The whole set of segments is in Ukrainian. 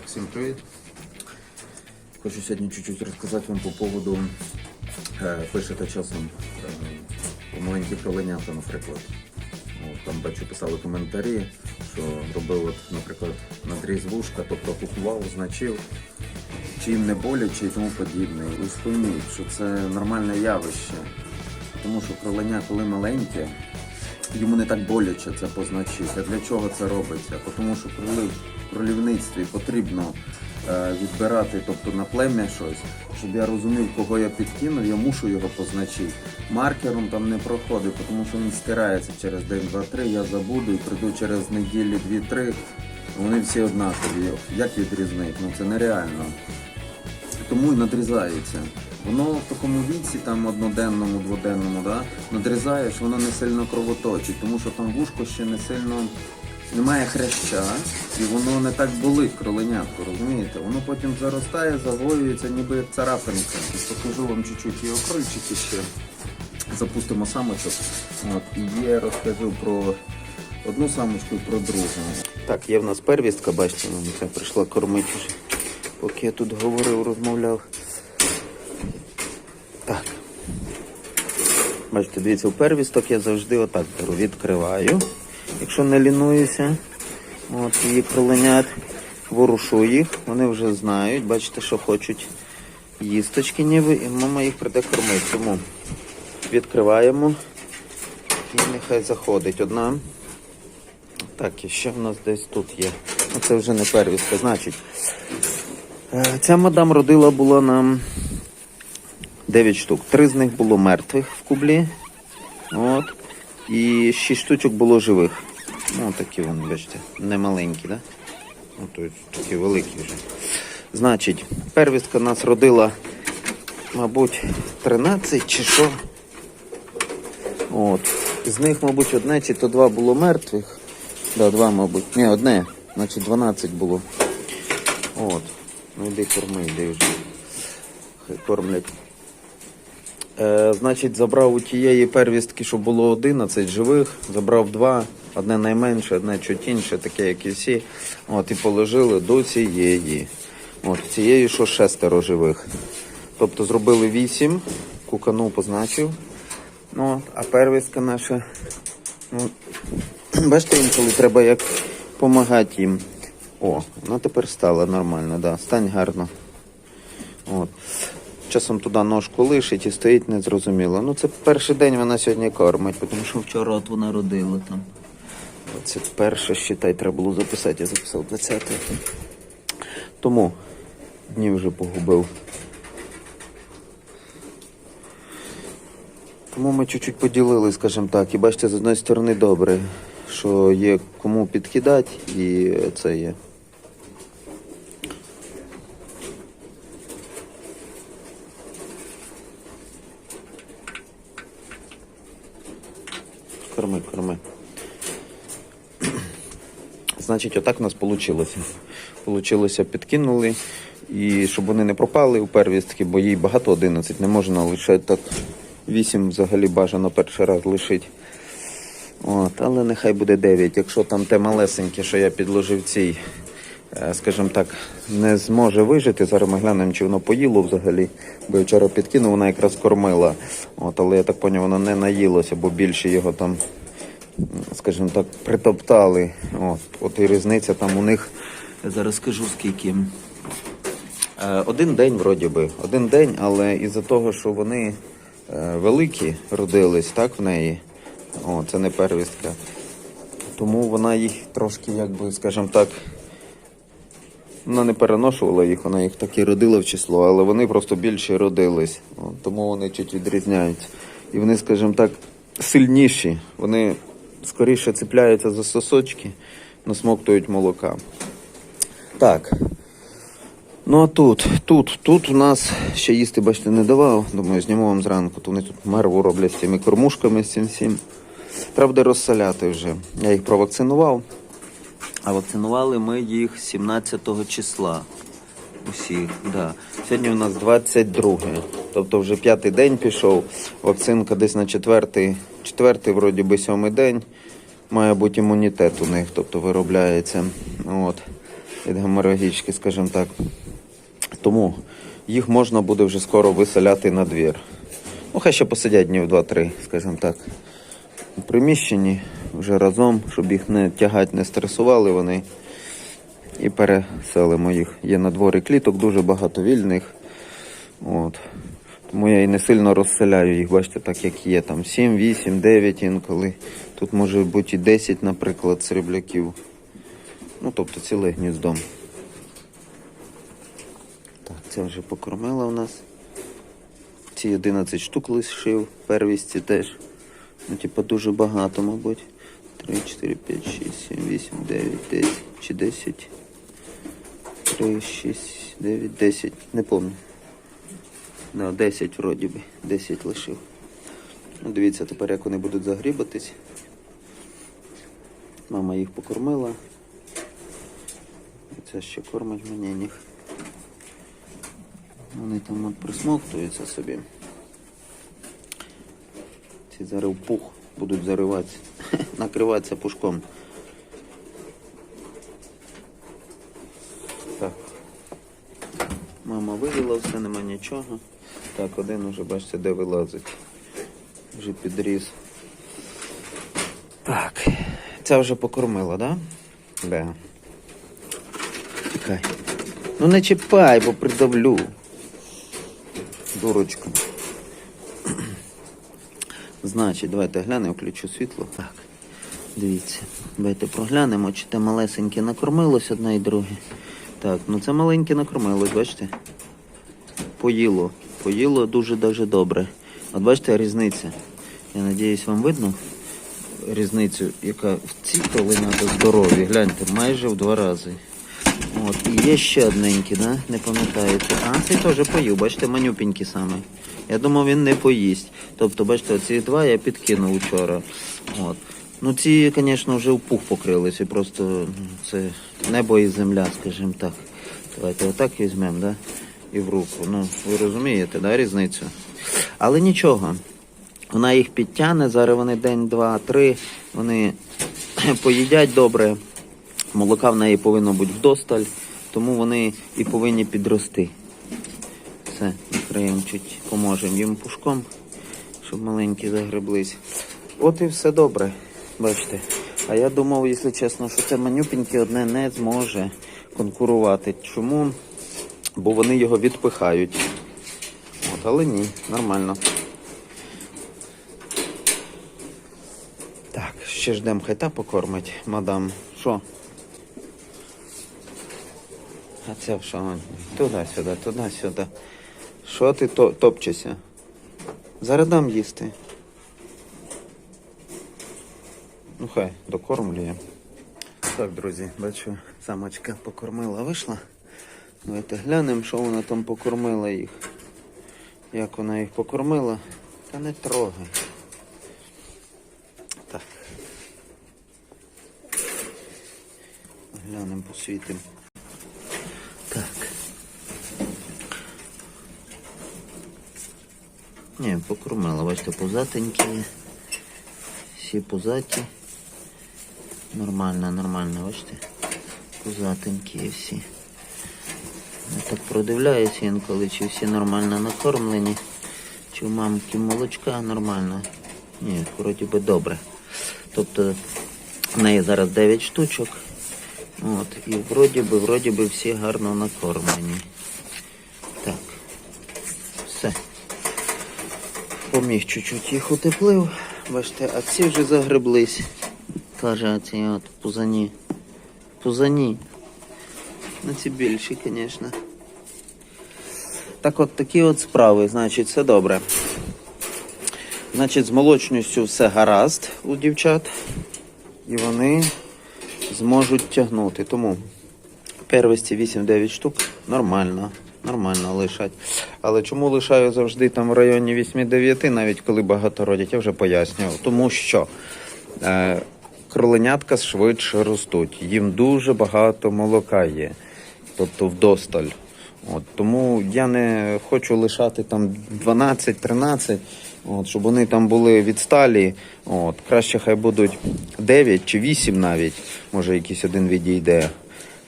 Так, всім привіт. Хочу сьогодні чуть-чуть розказати вам по поводу, е, пишете часом е, маленькі кроленята, наприклад. От, там бачу, писали коментарі, що робив, от, наприклад, надріз вушка, тобто купував, значив, чи їм не боляче і тому подібне. І ось що це нормальне явище. Тому що кроленя, коли маленьке, йому не так боляче це позначити. Для чого це робиться? Тому що коли в кролівництві потрібно е, відбирати, тобто на плем'я щось, щоб я розумів, кого я підкинув, я мушу його позначити. Маркером там не проходить, тому що він стирається через день, два, три, я забуду і прийду через неділі дві-три. Вони всі однакові. Як відрізнити? Ну це нереально тому і надрізається. Воно в такому віці, там одноденному, дводенному, да, надрізаєш, воно не сильно кровоточить, тому що там вушко ще не сильно немає хряща, і воно не так болить кроленятку, розумієте? Воно потім заростає, загоюється, ніби як царапинка. Покажу вам чуть-чуть його крольчики ще. Запустимо самочок. От, і є, розкажу про одну самочку і про другу. Так, є в нас первістка, бачите, це прийшла кормити. Поки я тут говорив, розмовляв. Бачите, дивіться, у первісток я завжди отак беру, відкриваю. Якщо не лінуюся, от її кроленят, ворушу їх, вони вже знають, бачите, що хочуть їсточки ніби, і мама їх прийде кормити. Тому відкриваємо і нехай заходить одна. Так, і ще в нас десь тут є. Ну, це вже не первістка, значить. Е, Ця мадам родила була нам 9 штук. Три з них було мертвих в кублі. От. І 6 штучок було живих. Ну, такі вони, бачите, не маленькі, да? Ну, такі великі вже. Значить, первістка нас родила, мабуть, 13 чи що. От. З них, мабуть, одне чи то два було мертвих. Да, два, мабуть. Ні, одне. Значить 12 було. От. Ну йди корми, йди вже. Хай кормлять. Е, значить, забрав у тієї первістки, що було 11 живих, забрав два, одне найменше, одне чуть інше, таке, як і всі. От, і положили до цієї. От, цієї, що шестеро живих. Тобто зробили 8, кукану позначив. Ну, а первістка наша. Ну, бачите, інколи треба як допомагати їм. О, вона тепер стала нормально, да. Стань гарно. От. Часом туди ножку лишить і стоїть незрозуміло. Ну це перший день вона сьогодні кормить, тому що вчора от вона родила там. Це перше, считай, треба було записати, я записав 20. Тому дні вже погубив. Тому ми чуть-чуть поділили, скажімо так. І бачите, з одної сторони добре, що є кому підкидати, і це є. Корми, корми. Значить, отак у нас вийшло. Получилося, підкинули. І щоб вони не пропали у первістки, бо їй багато 11, не можна лишати так. 8 взагалі бажано перший раз лишити. От, але нехай буде 9. Якщо там те малесеньке, що я підложив цій, е, скажімо так, не зможе вижити. Зараз ми глянемо, чи воно поїло взагалі. Бо я вчора підкинув, вона якраз кормила. От, але я так зрозумів, воно не наїлося, бо більше його там, скажімо так, притоптали. От, от і різниця там у них. Я зараз скажу скільки. Е, Один день, вроді би, один день, але із-за того, що вони е, великі родились, так, в неї, о, це не первістка, тому вона їх трошки, якби, скажімо так, вона не переношувала їх, вона їх так і родила в число, але вони просто більше родились, тому вони чуть відрізняються. І вони, скажімо так, сильніші, вони скоріше цепляються за сосочки, насмоктують молока. Так. Ну а тут, тут, тут у нас ще їсти, бачите, не давав. Думаю, зніму вам зранку. То вони тут мерву роблять з цими кормушками, з цим всім. Треба буде розсаляти вже. Я їх провакцинував. А вакцинували ми їх 17 числа. Усіх, да. Сьогодні у нас 22. Тобто вже п'ятий день пішов. Вакцинка десь на четвертий, четвертий, вроді би, сьомий день. Має бути імунітет у них, тобто виробляється. От. від геморрагічки, скажімо так. Тому їх можна буде вже скоро виселяти на двір. Ну, хай ще посидять днів 2-3, скажімо так. У приміщенні вже разом, щоб їх не тягати, не стресували вони. І переселимо їх. Є на дворі кліток, дуже багато вільних. От. Тому я і не сильно розселяю їх, бачите, так як є. Там 7, 8, 9 інколи. Тут може бути і 10, наприклад, срібляків. Ну, тобто ціле гніздом. Так, це вже покормила у нас. Ці 11 штук лишив, первісті теж. Ну, типа дуже багато, мабуть. 3, 4, 5, 6, 7, 8, 9, 10 чи 10. 3, 6, 9, 10. Не пам'ятаю. Да, 10 вроді би. 10 лишив. Ну, дивіться тепер, як вони будуть загрібатись. Мама їх покормила. Це ще кормить мені їх. Вони там от присмоктуються собі. Ці зараз пух будуть зариватися, накриватися пушком. Так. Мама вивела все, нема нічого. Так, один уже бачите, де вилазить. Вже підріс. Так. Це вже покормила, да? Да. Чекай. Ну не чіпай, бо придавлю. Дурочка. Значить, давайте глянемо, включу світло. Так. Дивіться. Давайте проглянемо, чи те малесеньке накормилось одне і друге. Так, ну це маленьке накормилось, бачите? Поїло. Поїло дуже дуже добре. От бачите різниця. Я надіюсь, вам видно різницю, яка в ці коленята здорові. Гляньте, майже в два рази. От, і є ще одненький, да? не пам'ятаєте. А цей теж поїв, бачите, манюпенький саме. Я думав, він не поїсть. Тобто, бачите, оці два я підкинув вчора. От. Ну ці, звісно, вже в пух покрилися. Просто це небо і земля, скажімо так. Давайте отак візьмемо, да? І в руку. Ну, ви розумієте, да, різницю? Але нічого. Вона їх підтягне, зараз вони день, два, три, вони поїдять добре. Молока в неї повинно бути вдосталь, тому вони і повинні підрости. Все, накриємо чуть, поможемо їм пушком, щоб маленькі загреблись. От і все добре, бачите. А я думав, якщо чесно, що це манюпеньке одне не зможе конкурувати. Чому? Бо вони його відпихають. От, але ні, нормально. Так, ще ждемо, хай та покормить, мадам. Що? А це що? Туди-сюди, туди-сюди. Що ти топчешся? Зараз дам їсти. Ну хай, докормлює. Так, друзі, бачу, самочка покормила, вийшла. Давайте глянемо, що вона там покормила їх. Як вона їх покормила. Та не трогай. Так. Глянемо, посвітимо. Так. Ні, покормила, бачите, позатенькі. Всі позаті. Нормально, нормально, бачите. Позатенькі всі. Так продивляюся інколи, чи всі нормально накормлені, чи у мамки молочка нормально. Ні, вроді би добре. Тобто в неї зараз 9 штучок. От, і вроді би, вроді би всі гарно накормлені. Так. Все. Поміг чуть-чуть їх утеплив. Бачите, а ці вже загреблись. Каже, а ці от пузані. Пузані. Ну ці більші, звісно. Так от такі от справи, значить, все добре. Значить, з молочністю все гаразд у дівчат. І вони зможуть тягнути. Тому первості 8-9 штук нормально. Нормально лишать. Але чому лишаю завжди там в районі 8-9, навіть коли багато родять, я вже пояснював. Тому що е, кроленятка швидше ростуть. Їм дуже багато молока є. Тобто вдосталь. От, тому я не хочу лишати там 12-13, от, щоб вони там були відсталі. От, краще хай будуть 9 чи 8 навіть, може якийсь один відійде.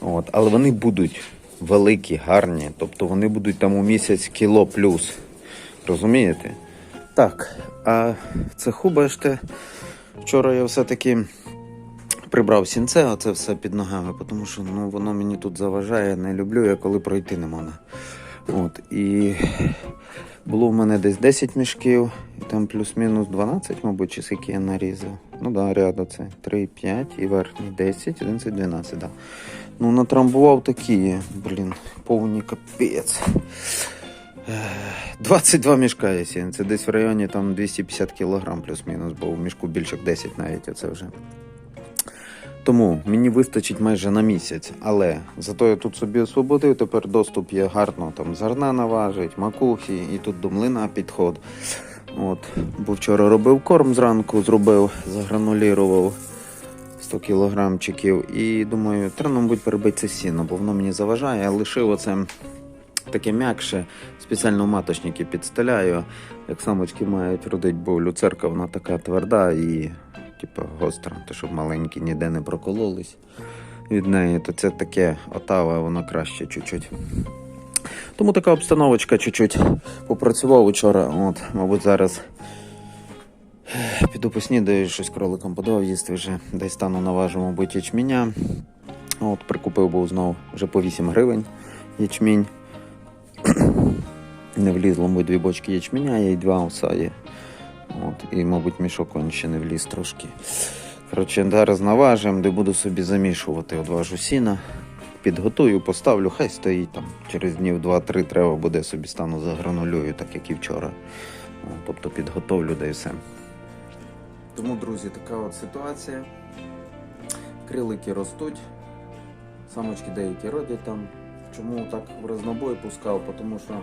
От, але вони будуть великі, гарні. Тобто вони будуть там у місяць кіло плюс. Розумієте? Так, а в цеху, бачите, вчора я все-таки прибрав сінце, а це все під ногами, тому що ну, воно мені тут заважає, не люблю я, коли пройти не можна. От, і було в мене десь 10 мішків, і там плюс-мінус 12, мабуть, чи скільки я нарізав. Ну да, ряду це 3, 5 і верхній 10, 11, 12, да. Ну, натрамбував такі, блін, повні капець. 22 мішка є сін. Це десь в районі там 250 кілограм плюс-мінус, бо в мішку більше 10 навіть оце вже. Тому мені вистачить майже на місяць, але зато я тут собі освободив, тепер доступ є гарно там зерна наважить, макухи, і тут до млина підход. От, бо вчора робив корм зранку, зробив, загранулірував 100 кілограмчиків. І думаю, треба, мабуть, перебити це сіно, бо воно мені заважає. Я лишив оце таке м'якше, спеціально маточники підстеляю, як самочки мають родить, бо люцерка вона така тверда і типу, гостра, то щоб маленькі ніде не прокололись від неї, то це таке отава, воно краще чуть-чуть. Тому така обстановочка чуть-чуть попрацював вчора. От, мабуть, зараз піду поснідаю, щось кроликом подавав їсти вже. Десь стану наважу, мабуть, ячменя. От, прикупив був знов вже по 8 гривень ячмінь. Не влізло, мабуть, дві бочки ячменя, і два осаді. От, і, мабуть, мішок он ще не вліз трошки. Коротше, зараз наважимо, де буду собі замішувати. Одважу сіна, підготую, поставлю, хай стоїть там. Через днів 2-3 треба буде собі стану загранулюю, так як і вчора. Тобто підготовлю да і все. Тому, друзі, така от ситуація. Крилики ростуть, самочки деякі родять там. Чому так в рознобой пускав? Тому що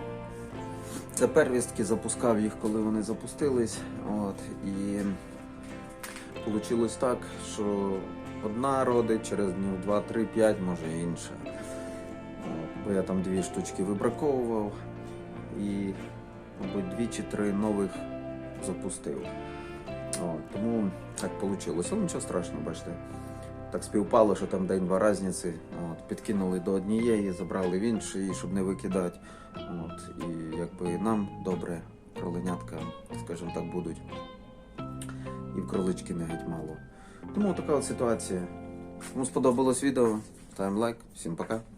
це первістки, запускав їх, коли вони запустились. От, і вийшло так, що одна родить через днів 2, 3, 5, може інша. Бо я там дві штучки вибраковував і, мабуть, дві чи три нових запустив. От, тому так вийшло. Але нічого страшного, бачите. Так співпало, що там день-два різниці. От, підкинули до однієї, забрали в іншої, щоб не викидати. От, і якби нам добре, кроленятка, скажімо так, будуть. І в кролички не геть мало. Тому така ситуація. Кому сподобалось відео, ставимо лайк. Всім пока.